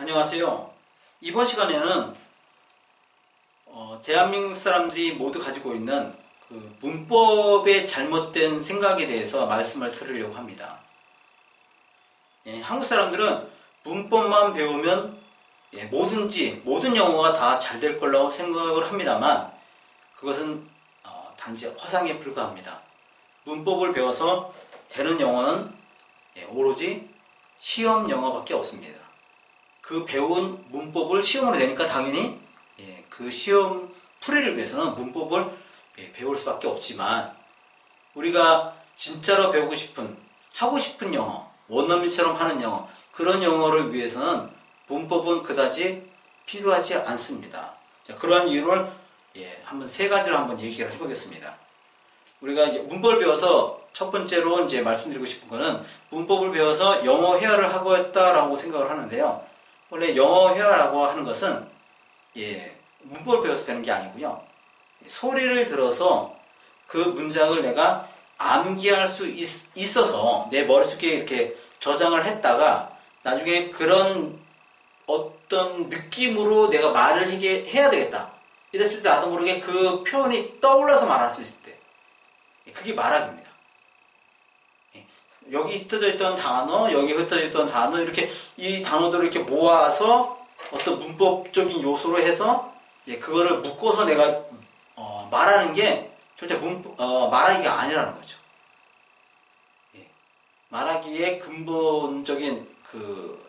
안녕하세요. 이번 시간에는 어, 대한민국 사람들이 모두 가지고 있는 그 문법의 잘못된 생각에 대해서 말씀을 드리려고 합니다. 예, 한국 사람들은 문법만 배우면 예, 뭐든지 모든 영어가 다 잘될 거라고 생각을 합니다만 그것은 어, 단지 허상에 불과합니다. 문법을 배워서 되는 영어는 예, 오로지 시험 영어밖에 없습니다. 그 배운 문법을 시험으로 내니까 당연히 예, 그 시험 풀이를 위해서는 문법을 예, 배울 수밖에 없지만 우리가 진짜로 배우고 싶은 하고 싶은 영어 원어민처럼 하는 영어 그런 영어를 위해서는 문법은 그다지 필요하지 않습니다. 자, 그러한 이유를 예, 한번 세 가지로 한번 얘기를 해보겠습니다. 우리가 문법을 배워서 첫 번째로 이제 말씀드리고 싶은 거는 문법을 배워서 영어 회화를 하고 했다라고 생각을 하는데요. 원래 영어 회화라고 하는 것은 예, 문법을 배워서 되는 게 아니고요. 소리를 들어서 그 문장을 내가 암기할 수 있, 어서내 머릿속에 이렇게 저장을 했다가 나중에 그런 어떤 느낌으로 내가 말을 하게 해야 되겠다. 이랬을 때 나도 모르게 그 표현이 떠올라서 말할 수 있을 때. 그게 말하기입니다. 예. 여기 흩어져 있던 단어, 여기 흩어져 있던 단어, 이렇게 이 단어들을 이렇게 모아서 어떤 문법적인 요소로 해서 예, 그거를 묶어서 내가 어, 말하는 게 절대 문, 어, 말하기가 아니라는 거죠. 예. 말하기의 근본적인 그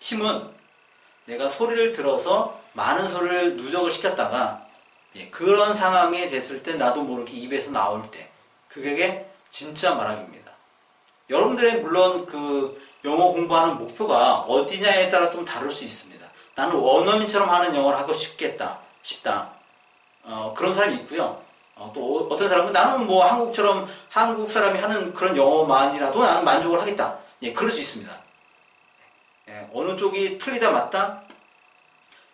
힘은 내가 소리를 들어서 많은 소리를 누적을 시켰다가 예, 그런 상황이 됐을 때 나도 모르게 입에서 나올 때 그게 진짜 말하기입니다. 여러분들의 물론 그 영어 공부하는 목표가 어디냐에 따라 좀 다를 수 있습니다. 나는 원어민처럼 하는 영어를 하고 싶겠다, 싶다. 어, 그런 사람이 있고요. 어, 또 어떤 사람은 나는 뭐 한국처럼 한국 사람이 하는 그런 영어만이라도 나는 만족을 하겠다. 예, 그럴 수 있습니다. 예, 어느 쪽이 틀리다 맞다?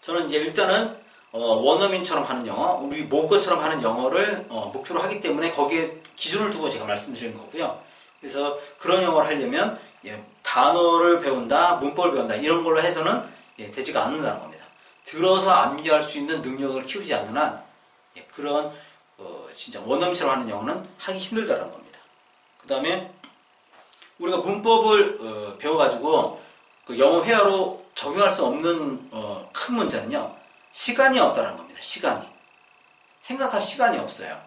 저는 이제 일단은 어, 원어민처럼 하는 영어, 우리 모국어처럼 하는 영어를 어, 목표로 하기 때문에 거기에 기준을 두고 제가 말씀드리는 거고요. 그래서 그런 영어를 하려면 예, 단어를 배운다, 문법을 배운다 이런 걸로 해서는 예, 되지가 않는다는 겁니다. 들어서 암기할 수 있는 능력을 키우지 않는 한 예, 그런 어, 진짜 원어민처럼 하는 영어는 하기 힘들다는 겁니다. 그 다음에 우리가 문법을 어, 배워가지고 그 영어 회화로 적용할 수 없는 어, 큰 문제는요. 시간이 없다는 겁니다. 시간이. 생각할 시간이 없어요.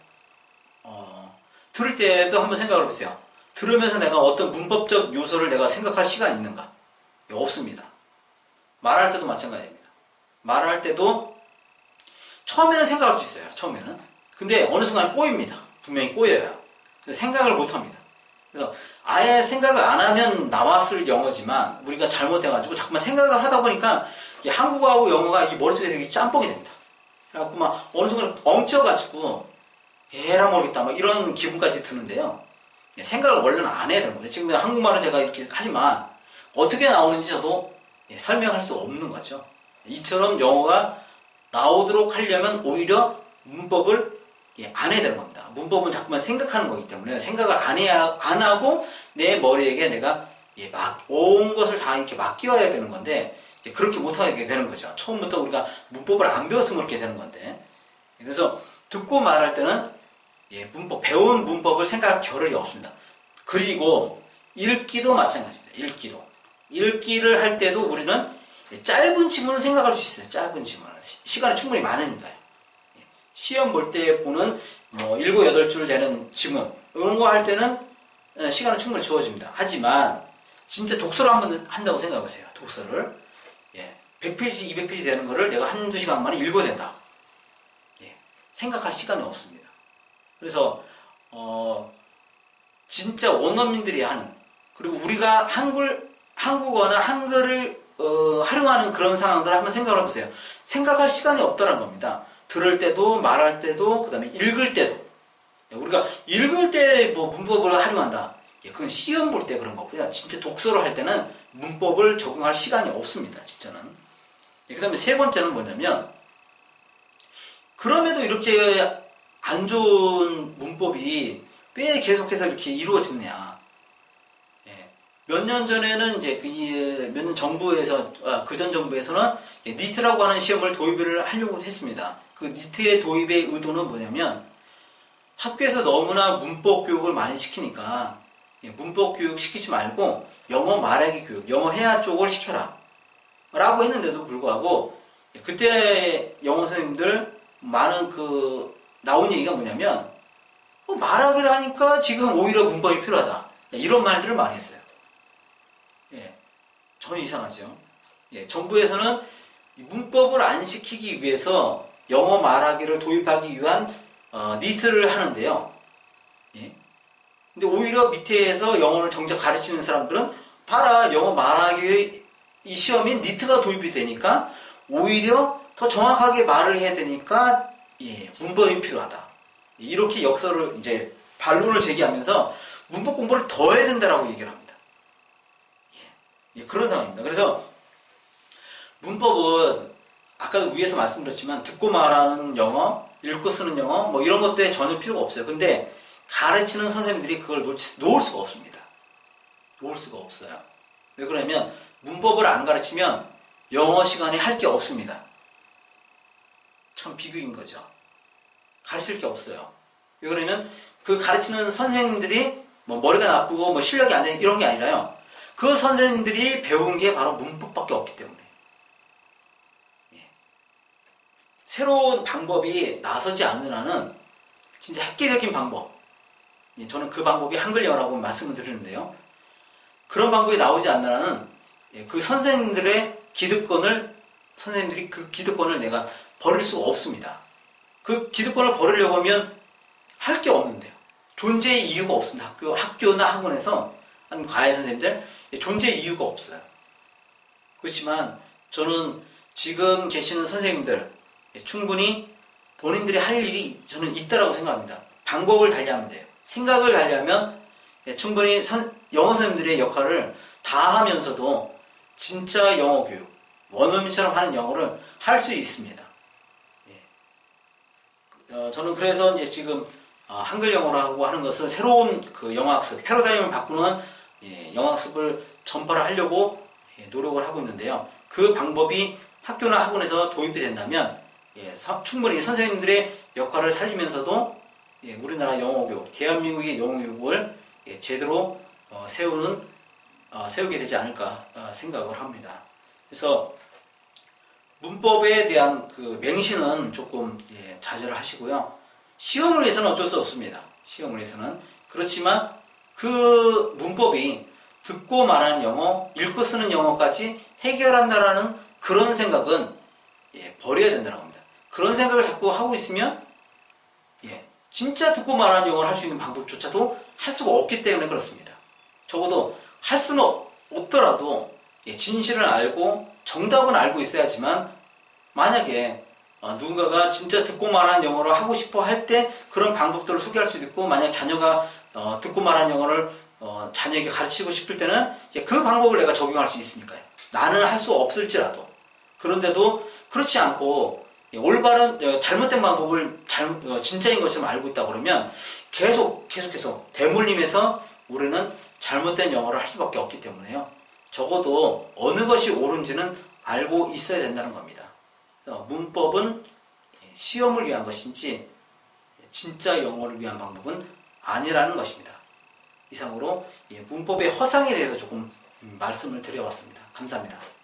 어, 들을 때도 한번 생각을 해보세요. 들으면서 내가 어떤 문법적 요소를 내가 생각할 시간이 있는가? 없습니다. 말할 때도 마찬가지입니다. 말할 때도 처음에는 생각할 수 있어요. 처음에는. 근데 어느 순간 꼬입니다. 분명히 꼬여요. 생각을 못 합니다. 그래서 아예 생각을 안 하면 나왔을 영어지만 우리가 잘못해가지고 자꾸만 생각을 하다 보니까 한국어하고 영어가 이 머릿속에 되게 짬뽕이 됩니다. 그래갖고 막 어느 순간 엉쪄가지고 에라 모르겠다 막 이런 기분까지 드는데요. 생각을 원래는 안 해야 되는 거예요. 지금 한국말은 제가 이렇게 하지만 어떻게 나오는지 저도 예, 설명할 수 없는 거죠. 이처럼 영어가 나오도록 하려면 오히려 문법을 예, 안 해야 되는 겁니다. 문법은 자꾸만 생각하는 거기 때문에 생각을 안 해야 안 하고 내 머리에게 내가 예, 막온 것을 다 이렇게 맡겨야 되는 건데 그렇게 못하게 되는 거죠. 처음부터 우리가 문법을 안 배웠으면 그렇게 되는 건데 그래서 듣고 말할 때는 예, 문법 배운 문법을 생각할 겨를이 없습니다. 그리고 읽기도 마찬가지입니다. 읽기도 읽기를 할 때도 우리는 짧은 지문을 생각할 수 있어요. 짧은 지문을 시간이 충분히 많으니까요. 시험 볼 때 보는 뭐 7, 8줄 되는 지문 이런 거 할 때는 어, 시간은 충분히 주어집니다. 하지만 진짜 독서를 한번 한다고 생각해 보세요. 독서를 예, 100페이지, 200페이지 되는 거를 내가 한두 시간 만에 읽어야 된다. 예, 생각할 시간이 없습니다. 그래서 어, 진짜 원어민들이 하는 그리고 우리가 한글 한국어나 한글을 어, 활용하는 그런 상황들을 한번 생각해 보세요. 생각할 시간이 없다는 겁니다. 들을 때도 말할 때도 그 다음에 읽을 때도 우리가 읽을 때 뭐 문법을 활용한다. 예, 그건 시험 볼 때 그런 거고요. 진짜 독서를 할 때는 문법을 적용할 시간이 없습니다. 진짜는. 예, 그 다음에 세 번째는 뭐냐면 그럼에도 이렇게 안 좋은 문법이 왜 계속해서 이렇게 이루어지느냐. 예, 몇년 전에는 이제 그 몇 년 정부에서 아, 그전 정부에서는 니트라고 하는 시험을 도입을 하려고 했습니다. 그 니트의 도입의 의도는 뭐냐면 학교에서 너무나 문법 교육을 많이 시키니까 예, 문법 교육 시키지 말고 영어 말하기 교육, 영어 회화 쪽을 시켜라. 라고 했는데도 불구하고 예, 그때 영어 선생님들 많은 그 나온 얘기가 뭐냐면 어, 말하기를 하니까 지금 오히려 문법이 필요하다. 예, 이런 말들을 많이 했어요. 예, 전 이상하죠. 예, 정부에서는 문법을 안 시키기 위해서 영어 말하기를 도입하기 위한 어, 니트를 하는데요. 예. 근데 오히려 밑에서 영어를 정작 가르치는 사람들은 봐라 영어 말하기 이 시험인 니트가 도입이 되니까 오히려 더 정확하게 말을 해야 되니까 예, 문법이 필요하다. 이렇게 역설을 이제 반론을 제기하면서 문법 공부를 더 해야 된다라고 얘기를 합니다. 예, 예, 그런 상황입니다. 그래서 문법은 아까도 위에서 말씀드렸지만 듣고 말하는 영어, 읽고 쓰는 영어 뭐 이런 것들에 전혀 필요가 없어요. 근데 가르치는 선생님들이 그걸 놓치, 놓을 수가 없습니다. 놓을 수가 없어요. 왜 그러냐면 문법을 안 가르치면 영어 시간에 할 게 없습니다. 참 비극인 거죠. 가르칠 게 없어요. 왜 그러냐면 그 가르치는 선생님들이 뭐 머리가 나쁘고 뭐 실력이 안 되는 이런 게 아니라요. 그 선생님들이 배운 게 바로 문법밖에 없기 때문에. 예. 새로운 방법이 나서지 않는 한은 진짜 획기적인 방법. 예, 저는 그 방법이 한글 영어라고 말씀을 드리는데요. 그런 방법이 나오지 않는 한은 예, 그 선생님들의 기득권을 선생님들이 그 기득권을 내가 버릴 수가 없습니다. 그 기득권을 버리려고 하면 할 게 없는데요. 존재의 이유가 없습니다. 학교, 학교나 학원에서 아니면 과외 선생님들 예, 존재의 이유가 없어요. 그렇지만 저는 지금 계시는 선생님들 예, 충분히 본인들이 할 일이 저는 있다라고 생각합니다. 방법을 달리하면 돼요. 생각을 달리하면 예, 충분히 선, 영어 선생님들의 역할을 다 하면서도 진짜 영어 교육, 원어민처럼 하는 영어를 할 수 있습니다. 예. 어, 저는 그래서 이제 지금 어, 한글 영어라고 하는 것을 새로운 그 영어학습, 패러다임을 바꾸는 예, 영어학습을 전파를 하려고 예, 노력을 하고 있는데요. 그 방법이 학교나 학원에서 도입이 된다면 예, 서, 충분히 선생님들의 역할을 살리면서도 예, 우리나라 영어교육, 대한민국의 영어교육을 예, 제대로 어, 세우는 어, 세우게 되지 않을까 어, 생각을 합니다. 그래서 문법에 대한 그 맹신은 조금 예, 자제를 하시고요. 시험을 위해서는 어쩔 수 없습니다. 시험을 위해서는 그렇지만 그 문법이 듣고 말하는 영어, 읽고 쓰는 영어까지 해결한다라는 그런 생각은 예, 버려야 된다는 겁니다. 그런 생각을 자꾸 하고 있으면 예, 진짜 듣고 말하는 영어를 할 수 있는 방법조차도 할 수가 없기 때문에 그렇습니다. 적어도 할 수는 없더라도 예, 진실을 알고 정답은 알고 있어야지만 만약에 어, 누군가가 진짜 듣고 말하는 영어를 하고 싶어 할 때 그런 방법들을 소개할 수도 있고 만약 자녀가 어, 듣고 말하는 영어를 어, 자녀에게 가르치고 싶을 때는 그 방법을 내가 적용할 수 있으니까요. 나는 할 수 없을지라도 그런데도 그렇지 않고 예, 올바른 어, 잘못된 방법을 진짜인 것처럼 알고 있다 그러면 계속 계속해서 대물림해서 우리는 잘못된 영어를 할 수밖에 없기 때문에요. 적어도 어느 것이 옳은지는 알고 있어야 된다는 겁니다. 문법은 시험을 위한 것인지 진짜 영어를 위한 방법은 아니라는 것입니다. 이상으로 문법의 허상에 대해서 조금 말씀을 드려봤습니다. 감사합니다.